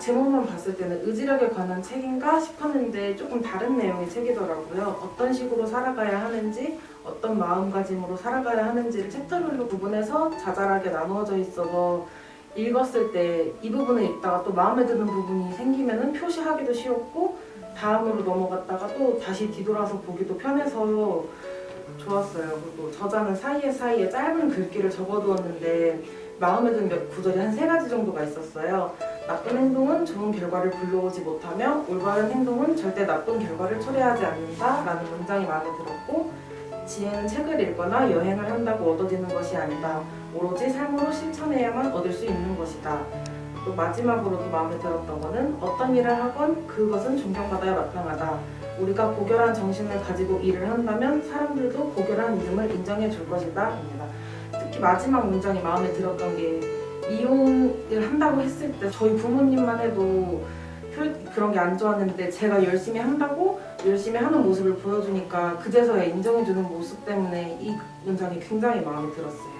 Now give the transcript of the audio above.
봤을 때는 의지력에 관한 책인가 싶었는데 조금 다른 내용의 책이더라고요. 어떤 식으로 살아가야 하는지, 어떤 마음가짐으로 살아가야 하는지를 챕터별로 구분해서 자잘하게 나누어져 있어서 읽었을 때 이 부분을 읽다가 또 마음에 드는 부분이 생기면은 표시하기도 쉬웠고 다음으로 넘어갔다가 또 다시 뒤돌아서 보기도 편해서 좋았어요. 그리고 저자는 사이에 사이에 짧은 글귀를 적어두었는데 마음에 드는 몇 구절이 한 세 가지 정도가 있었어요. 나쁜 행동은 좋은 결과를 불러오지 못하며 올바른 행동은 절대 나쁜 결과를 초래하지 않는다 라는 문장이 마음에 들었고 지혜는 책을 읽거나 여행을 한다고 얻어지는 것이 아니다. 오로지 삶으로 실천해야만 얻을 수 있는 것이다. 또 마지막으로도 마음에 들었던 거는 어떤 일을 하건 그것은 존경받아야 마땅하다. 우리가 고결한 정신을 가지고 일을 한다면 사람들도 고결한 믿음을 인정해 줄 것이다. 입니다. 특히 마지막 문장이 마음에 들었던 게 이혼을 한다고 했을 때 저희 부모님만 해도 표- 그런 게 안 좋았는데 제가 열심히 한다고 열심히 하는 모습을 보여주니까 그제서야 인정해주는 모습 때문에 이 문장이 굉장히 마음에 들었어요.